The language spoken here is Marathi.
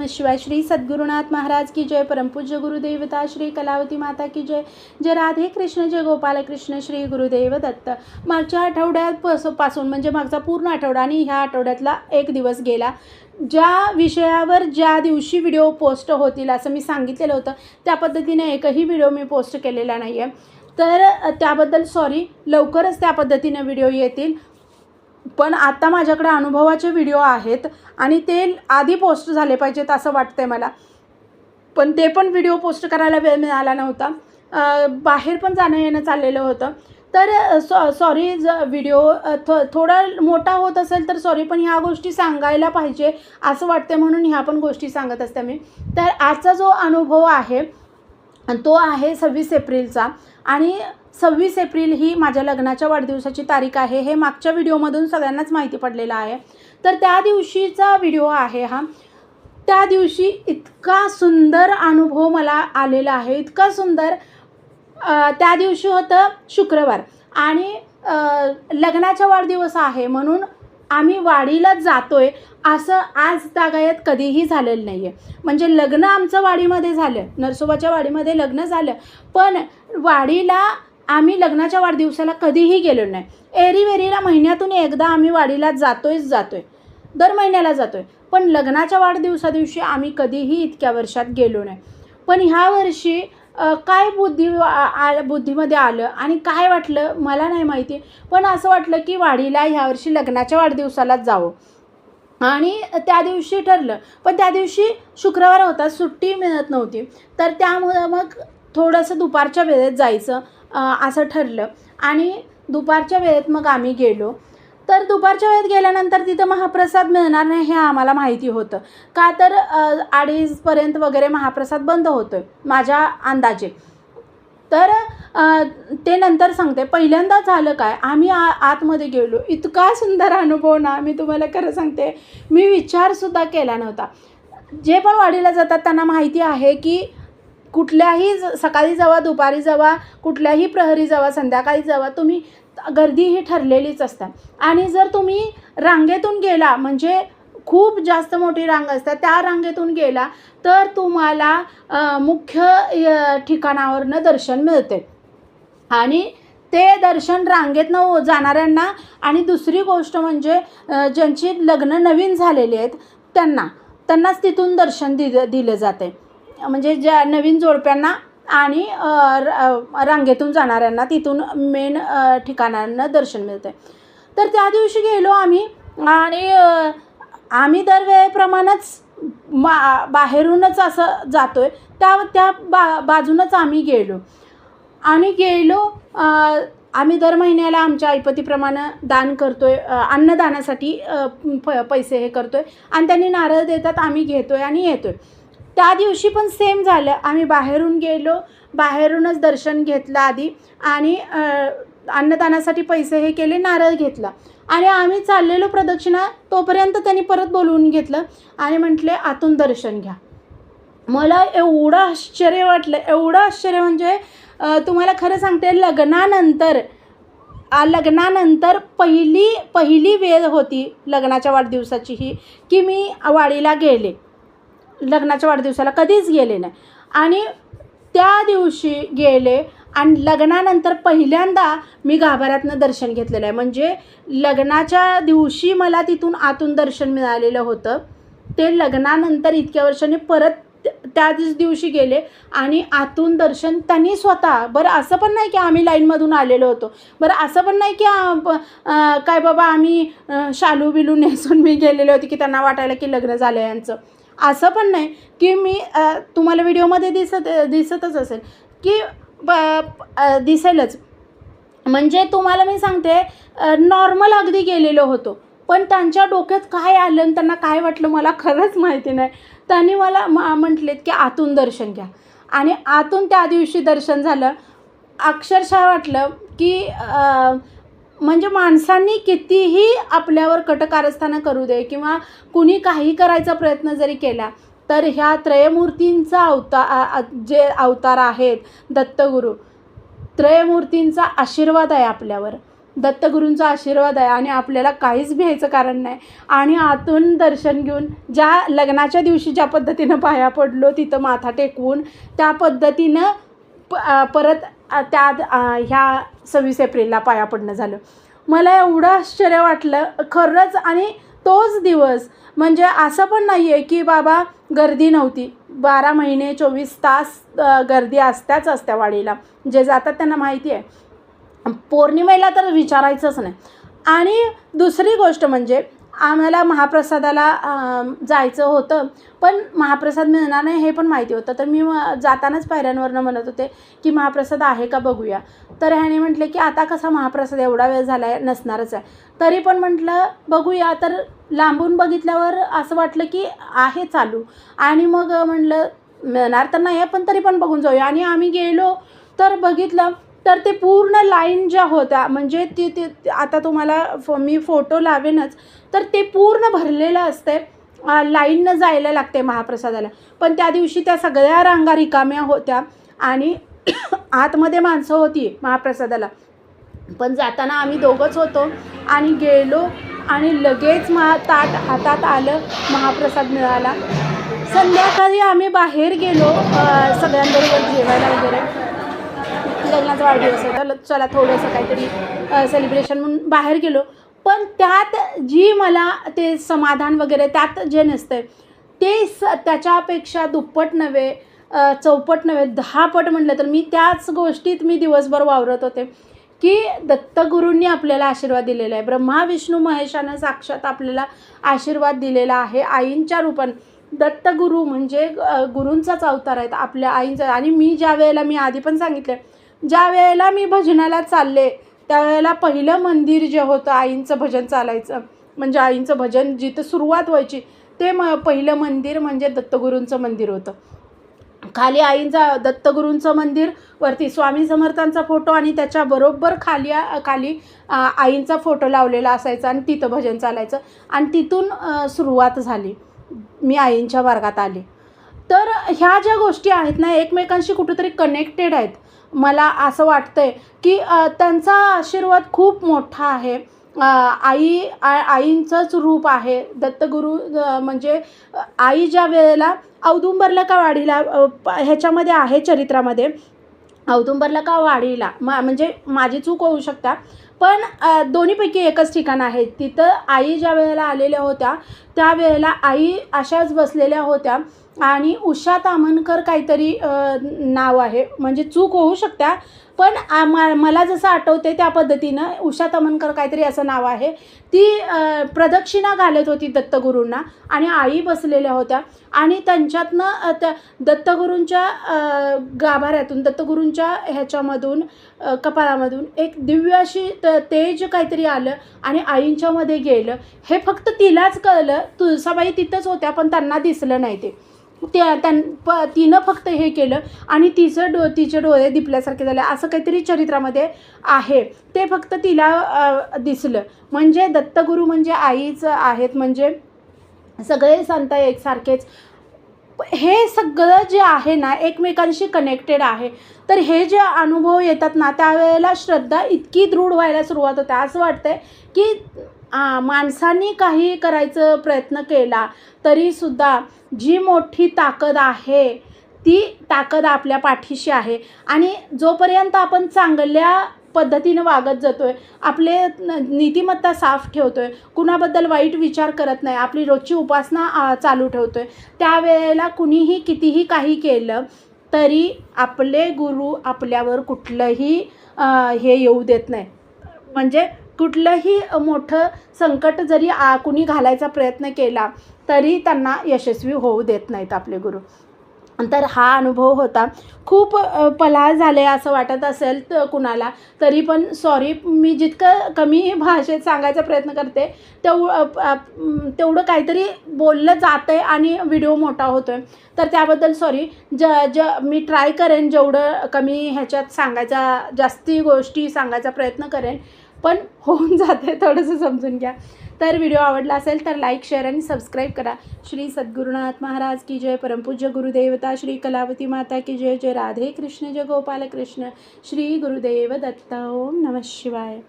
नमः शिवाय श्री सद्गुरुनाथ महाराज की जय परमपूज्य गुरुदेवता श्री कलावती माता की जय जय राधे कृष्ण जय गोपाल कृष्ण श्री गुरुदेव दत्त. मागच्या आठवड्यात पासून म्हणजे मागचा पूर्ण आठवडा आणि ह्या आठवड्यातला एक दिवस गेला. ज्या विषयावर ज्या दिवशी व्हिडिओ पोस्ट होतील असं मी सांगितलेलं होतं त्या पद्धतीने एकही व्हिडिओ मी पोस्ट केलेला नाही आहे तर त्याबद्दल सॉरी लवकरच त्या पद्धतीने व्हिडिओ येतील. पण आता माझ्याकडे अनुभवाचे व्हिडिओ आहेत आणि ते आधी पोस्ट झाले पाहिजेत असं वाटतंय मला. पण ते पण व्हिडिओ पोस्ट करायला वेळ मिळाला नव्हता. बाहेर पण जाणं येणं चाललेलं होतं. तर सॉ सॉरी ज व्हिडिओ थो थोडा मोठा होत असेल तर सॉरी पण ह्या गोष्टी सांगायला पाहिजे असं वाटतं म्हणून ह्या पण गोष्टी सांगत असते मी. तर आजचा जो अनुभव आहे तो आहे सव्वीस एप्रिलचा. आणि सव्वीस एप्रिल ही माझ्या लग्नाच्या वाढदिवसाची तारीख आहे. हे मागच्या व्हिडिओमधून सगळ्यांनाच माहिती पडलेलं आहे. तर त्या दिवशीचा व्हिडिओ आहे हा. त्या दिवशी इतका सुंदर अनुभव मला आलेला आहे. इतका सुंदर त्या दिवशी होतं शुक्रवार. आणि लग्नाच्या लग्नाचा वाढदिवस आहे म्हणून आम्ही वाडीला जातोय असं आज तागायत कधीही झालेलं नाही आहे म्हणजे लग्न आमचं वाडीमध्ये झालं. नरसोबाच्या वाडीमध्ये लग्न झालं. पण वाडीला आम्ही लग्नाच्या वाढदिवसाला कधीही गेलो नाही. एरीवेरीला महिन्यातून एकदा आम्ही वाडीला जातोयच जातोय. दर महिन्याला जातोय. पण लग्नाच्या वाढदिवसा दिवशी आम्ही कधीही इतक्या वर्षात गेलो नाही. पण ह्या वर्षी काय बुद्धी आ- बुद्धीमध्ये आलं आणि काय वाटलं मला नाही माहिती. पण असं वाटलं की वाडीला ह्यावर्षी लग्नाच्या वाढदिवसालाच जावं. आणि त्या दिवशी ठरलं. पण त्या दिवशी शुक्रवार होता सुट्टी मिळत नव्हती. तर त्यामुळं मग थोडंसं दुपारच्या वेळेत जायचं. असं ठरलं. आणि दुपारच्या वेळेत मग आम्ही गेलो. तर दुपारच्या वेळेत गेल्यानंतर तिथं महाप्रसाद मिळणार नाही हे आम्हाला माहिती होतं. का तर अडीजपर्यंत अडीचपर्यंत वगैरे महाप्रसाद बंद होतो आहे माझ्या अंदाजे. तर ते नंतर सांगते. पहिल्यांदा झालं काय आम्ही आ आतमध्ये गेलो. इतका सुंदर अनुभव ना मी तुम्हाला खरं सांगते. मी विचारसुद्धा केला नव्हता. जे पण वाडीला जातात त्यांना माहिती आहे की कुठल्याही ज- सकाळी जावा दुपारी जावा कुठल्याही प्रहरी जावा संध्याकाळी जावा तुम्ही गर्दी ही ठरलेलीच असतात. आणि जर तुम्ही रांगेतून गेला म्हणजे खूप जास्त मोठी रांग असतात त्या रांगेतून गेला तर तुम्हाला मुख्य ठिकाणावरनं दर्शन मिळते. आणि ते दर्शन रांगेतनं हो, जाणाऱ्यांना आणि दुसरी गोष्ट म्हणजे ज्यांची लग्न नवीन झालेली आहेत त्यांना त्यांनाच तिथून दर्शन दिलं दिलं जाते. म्हणजे ज्या नवीन जोडप्यांना आणि र- रांगेतून जाणाऱ्यांना तिथून मेन ठिकाणांना दर्शन मिळते तर त्या दिवशी गेलो आम्ही आणि आम्ही दरवेळेप्रमाणेच मा बाहेरूनच असं जातो आहे त्या त्या बा बाजूनच आम्ही गेलो. आणि गेलो आम्ही दर महिन्याला आमच्या ऐपतीप्रमाणे दान करतो आहे अन्नदानासाठी प पैसे हे करतो आहे आणि त्यांनी नारळ देतात आम्ही घेतो आहे आणि येतो आहे त्या दिवशी पण सेम झालं. आम्ही बाहेरून गेलो. बाहेरूनच दर्शन घेतलं आधी. आणि अन्नदानासाठी पैसे हे केले नारळ घेतला. आणि आम्ही चाललेलो प्रदक्षिणा तोपर्यंत त्यांनी परत बोलवून घेतलं. आणि म्हटले आतून दर्शन घ्या. मला एवढं आश्चर्य वाटलं. एवढं आश्चर्य म्हणजे तुम्हाला खरं सांगते लग्नानंतर लग्नानंतर पहिली पहिली वेळ होती लग्नाच्या वाढदिवसाची ही की मी वाडीला गेले. लग्नाच्या वाढदिवसाला कधीच गेले नाही. आणि त्या दिवशी गेले आणि लग्नानंतर पहिल्यांदा मी गाभाऱ्यातनं दर्शन घेतलेलं आहे. म्हणजे लग्नाच्या दिवशी मला तिथून आतून दर्शन मिळालेलं होतं. ते लग्नानंतर इतक्या वर्षांनी परत त्या- त्याच दिवशी गेले आणि आतून दर्शन त्यांनी स्वतः. बरं असं पण नाही की आम्ही लाईनमधून आलेलो होतो. बरं असं पण नाही की काय बाबा आम्ही शालू बिलू नेसून मी गेलेले होते की त्यांना वाटायला की लग्न झालं यांचं. असं पण नाही की मी तुम्हाला व्हिडिओमध्ये दिसत दिसतच असेल की ब दिसेलच. म्हणजे तुम्हाला मी सांगते नॉर्मल अगदी गेलेलो होतो. पण त्यांच्या डोक्यात काय आलं आणि त्यांना काय वाटलं मला खरंच माहिती नाही. त्यांनी मला म्हटलेत की आतून दर्शन घ्या. आणि आतून त्या दिवशी दर्शन झालं. अक्षरशः वाटलं की म्हणजे माणसांनी कितीही आपल्यावर कटकारस्थानं करू दे किंवा कुणी काही करायचा प्रयत्न जरी केला तर ह्या त्रयमूर्तींचा अवता जे अवतार आहेत दत्तगुरू त्रयमूर्तींचा आशीर्वाद आहे आपल्यावर. दत्तगुरूंचा आशीर्वाद आहे आणि आपल्याला काहीच भ्यायचं कारण नाही. आणि आतून दर्शन घेऊन ज्या लग्नाच्या दिवशी ज्या पद्धतीनं पाया पडलो तिथं माथा टेकवून त्या पद्धतीनं प परत त्या ह्या सव्वीस एप्रिलला पाया पडणं झालं. मला एवढं आश्चर्य वाटलं खरंच. आणि तोच दिवस म्हणजे असं पण नाही आहे की बाबा गर्दी नव्हती. बारा महिने चोवीस तास गर्दी असत्याच असत्या वाडीला जे जातात त्यांना माहिती आहे पौर्णिमेला तर विचारायचंच नाही. आणि दुसरी गोष्ट म्हणजे आम्हाला महाप्रसादाला जायचं होतं. पण महाप्रसाद मिळणार नाही हे पण माहिती होतं. तर मी म- जातानाच पायऱ्यांवरनं म्हणत होते की महाप्रसाद आहे का बघूया. तर ह्याने म्हटले की आता कसा महाप्रसाद एवढा वेळ झाला आहे नसणारच आहे. तरी पण म्हटलं बघूया. तर लांबून बघितल्यावर असं वाटलं की आहे चालू. आणि मग म्हटलं मिळणार तर नाही आहे पण तरी पण बघून जाऊया. आणि आम्ही गेलो तर बघितलं तर ते पूर्ण लाईन ज्या होत्या म्हणजे ती ती आता तुम्हाला फ मी फोटो लावेनच तर ते पूर्ण भरलेलं असते लाईननं जायला लागते महाप्रसादाला. पण त्या दिवशी त्या सगळ्या रांगा रिकाम्या होत्या आणि आतमध्ये माणसं होती महाप्रसादाला. पण जाताना आम्ही दोघंच होतो आणि गेलो आणि लगेच महा ताट हातात आलं महाप्रसाद मिळाला. संध्याकाळी आम्ही बाहेर गेलो सगळ्यांबरोबर जेवायला वगैरे. लग्नाचा वाढदिवस होता चला थोडंसं काहीतरी सेलिब्रेशन म्हणून बाहेर गेलो. पण त्यात जी मला ते समाधान वगैरे त्यात जे नसतं ते स त्याच्यापेक्षा दुप्पट नव्हे चौपट नव्हे दहापट म्हटलं तर मी त्याच गोष्टीत मी दिवसभर वावरत होते. की दत्तगुरूंनी आपल्याला आशीर्वाद दिलेला आहे. ब्रह्मा विष्णू महेशानं साक्षात आपल्याला आशीर्वाद दिलेला आहे आईंच्या रूपानं. दत्तगुरू म्हणजे गुरूंचाच अवतार आहेत आपल्या आईंचा. आणि मी ज्या वेळेला मी आधी पण सांगितलं ज्या वेळेला मी भजनाला चालले त्यावेळेला पहिलं मंदिर जे होतं आईंचं भजन चालायचं. म्हणजे आईंचं भजन जिथं सुरुवात व्हायची ते म पहिलं मंदिर म्हणजे दत्तगुरूंचं मंदिर होतं. खाली आईंचा दत्तगुरूंचं मंदिर वरती स्वामी समर्थांचा फोटो आणि त्याच्या बरोबर खाली खाली आईंचा फोटो लावलेला असायचा आणि तिथं भजन चालायचं. आणि तिथून सुरुवात झाली. मी आईंच्या वर्गात आले. तर ह्या ज्या गोष्टी आहेत ना एकमेकांशी कुठेतरी कनेक्टेड आहेत. मला असं वाटतंय की त्यांचा आशीर्वाद खूप मोठा आहे. आई आ आईंचंच रूप आहे. दत्तगुरू म्हणजे आई ज्या वेळेला औदुंबरला का वाढीला प- ह्याच्यामध्ये आहे चरित्रामध्ये औदुंबरला का वाढीला मा म्हणजे माझी चूक होऊ शकता. पण दोन्हीपैकी एकच ठिकाण आहे. तिथं आई ज्या वेळेला आलेल्या होत्या त्यावेळेला आई अशाच बसलेल्या होत्या आणि उषा तामनकर काहीतरी नाव आहे. म्हणजे चूक होऊ शकत्या पण आ- मा- मला जसं आठवते त्या पद्धतीनं उषा तमनकर काहीतरी असं नाव आहे. ती प्रदक्षिणा घालत होती दत्तगुरूंना आणि आई बसलेल्या होत्या आणि त्यांच्यातनं त्या दत्तगुरूंच्या गाभाऱ्यातून दत्तगुरूंच्या ह्याच्यामधून कपाळामधून एक दिव्य अशी त तेज काहीतरी आलं आणि आईंच्यामध्ये गेलं. हे फक्त तिलाच कळलं. तुळसाबाई तिथंच होत्या पण त्यांना दिसलं नाही ते. त्या त्यां प तिनं फक्त हे केलं आणि तिचं डो तिचे डोळे दिपल्यासारखे झाले. असं काहीतरी चरित्रामध्ये आहे. ते फक्त तिला दिसलं. म्हणजे दत्तगुरू म्हणजे आईच आहेत. म्हणजे सगळे संत एकसारखेच. हे सगळं जे आहे ना एकमेकांशी कनेक्टेड आहे. तर हे जे अनुभव येतात ना त्यावेळेला श्रद्धा इतकी दृढ व्हायला सुरुवात होते. असं वाटतंय की माणसांनी काही करायचं प्रयत्न केला तरीसुद्धा जी मोठी ताकद आहे ती ताकद आपल्या पाठीशी आहे. आणि जोपर्यंत आपण चांगल्या पद्धतीनं वागत जातो आहे आपले न- नीतिमत्ता साफ ठेवतो आहे कुणाबद्दल वाईट विचार करत नाही आपली रोजची उपासना चालू ठेवतो आहे त्यावेळेला कुणीही कितीही काही केलं तरी आपले गुरु आपल्यावर कुठलंही हे येऊ देत नाही. म्हणजे कुठलंही मोठं संकट जरी आ कुणी घालायचा प्रयत्न केला तरी त्यांना यशस्वी होऊ देत नाहीत आपले गुरु. तर हा अनुभव होता. खूप अ, पलाळ झाले असं वाटत असेल तर कुणाला तरी पण सॉरी मी जितकं कमी भाषेत सांगायचा प्रयत्न करते तेव तेवढं काहीतरी बोललं जातं आहे आणि व्हिडिओ मोठा होतो आहे तर त्याबद्दल सॉरी ज ज मी ट्राय करेन जेवढं कमी ह्याच्यात सांगायचा जास्ती गोष्टी सांगायचा प्रयत्न करेन. पण होऊन जाते थोडंसं समजून घ्या. तर व्हिडिओ आवडला असेल तर लाईक शेअर आणि सबस्क्राईब करा. श्री सद्गुरुनाथ महाराज की जय. परमपूज्य गुरुदेवता श्री कलावती माता की जय. जय राधे कृष्ण जय गोपाल कृष्ण श्री गुरुदेव दत्त. ओम नमः शिवाय.